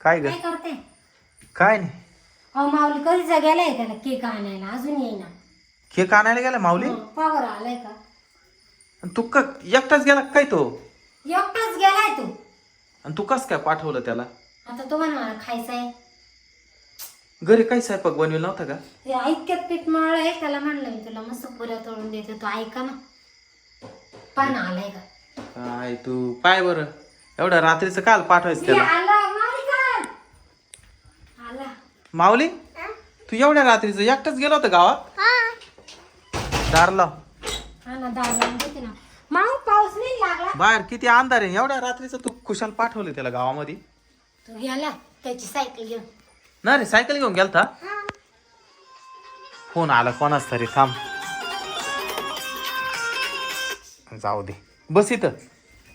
काय ग? काय करते? काय नाही. अहो माऊली कधीचा गेलाय त्याला केक आणायला? अजून येईना. केक आणायला गेला माऊली? पावर आलाय का? आणि तू का एकटाच गेला काय तो? एकटाच गेलाय तू. आणि तू कस काय पाठवलं त्याला? आता तो म्हणा मला खायचा आहे. घरी काही स्वयंपाक बनवेल नव्हता का? ऐक्यात पीठ मळलंय त्याला म्हणलं मी तुला मस्त पुऱ्या तळून देते. तो ऐका ना. पण आलाय का? काय तू? पाय बरं. एवढ्या रात्रीचं काल पाठवायचं त्याला? आला माऊली काल आला माऊली तू एवढ्या रात्रीचं एकटाच गेला होता गावात? दार लाव. हा ना दार लावून देते ना. माऊ पाऊस नाही लागला? बाहेर किती अंधार आहे. एवढ्या रात्रीचं तू खुशाल पाठवलं त्याला गावामध्ये. तू गेला त्याची सायकल घेऊन. ना रे सायकल घेऊन गेलता? फोन आला कोणाच तरी थांब. जाऊ दे. बस इथं.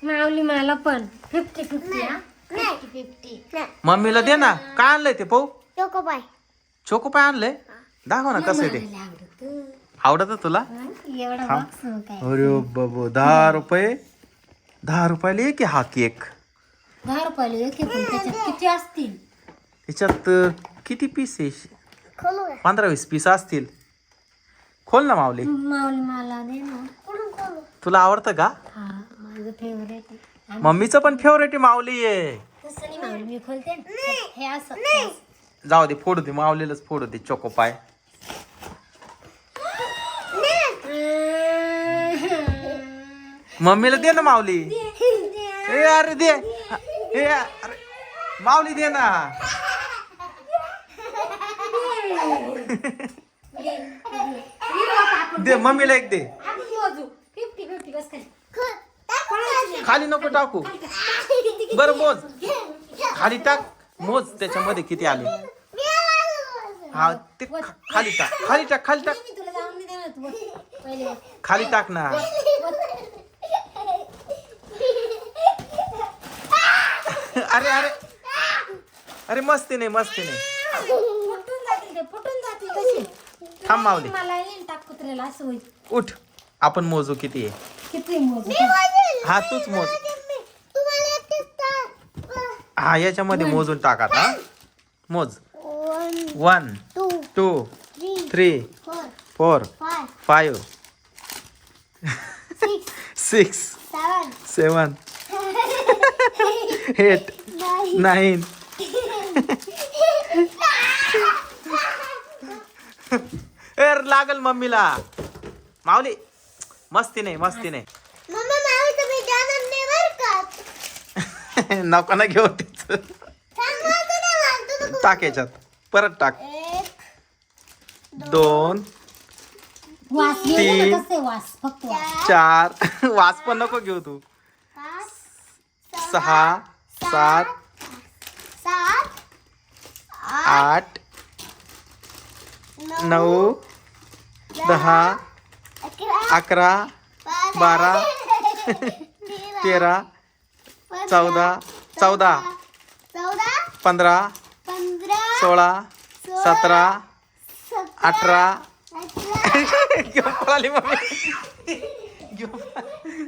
माऊली मला पण. फिफ्टी फिफ्टी हा? फिफ्टी फिफ्टी मम्मीला दे ना. काय आणलंय ते पाहू? चोको पाय आणलंय? दाखव ना कसं आहे ते. आवडत. तुला? अरे बाबा दहा रुपये? दहा रुपयाला एक हा केक. दहा रुपयाला एक आहे, पण त्याच्यात किती असतील? त्याच्यात किती पीस आहे? पंधरा वीस पीस असतील. खोल ना माऊली. माऊली मला दे ना. तुला आवडतं का? हा माझं फेवरेट आहे. मम्मीचं पण फेवरेट आहे माऊली. आहे जाऊ दे फोडू दे मावलेलंच फोडू दे चोको पाय. मम्मीला दे ना माऊली. ए अरे दे. ए अरे माऊली दे ना. दे मम्मीला एक दे. खाली. खाली नको टाकू. बरं मोज. खाली टाक. मोज त्याच्यामध्ये किती आले? हा ते खा- खाली टाक. खाली टाक खाली टाक. मी तुला जाऊन नाही देणार तू बस. पहिले. बस. खाली टाक ना. अरे अरे. अरे मस्ती नाही मस्ती नाही. फुटून जातील ते फुटून जातील कशी थांब माऊली. मला येईल टाक कुत्र्याला असं होईल. उठ. आपण मोजू किती आहे? किती मोज? हा तूच मोज. हा याच्यामध्ये मोजून टाक आता मोज. One two three four five six seven eight nine air लागल मम्मीला. माऊली मस्ती नाही मस्ती नाही. नको ना घेऊ तीच. टाक याच्यात. परत टाक. दोन वास तीन. येईल कसं वास फक्त वास. चार. वास पण नको घेऊ तू. सहा सात आठ नऊ दहा अकरा बारा तेरा चौदा चौदा. पंधरा सोळा सतरा अठरा. घेऊन पळाली मम्मी. घेऊन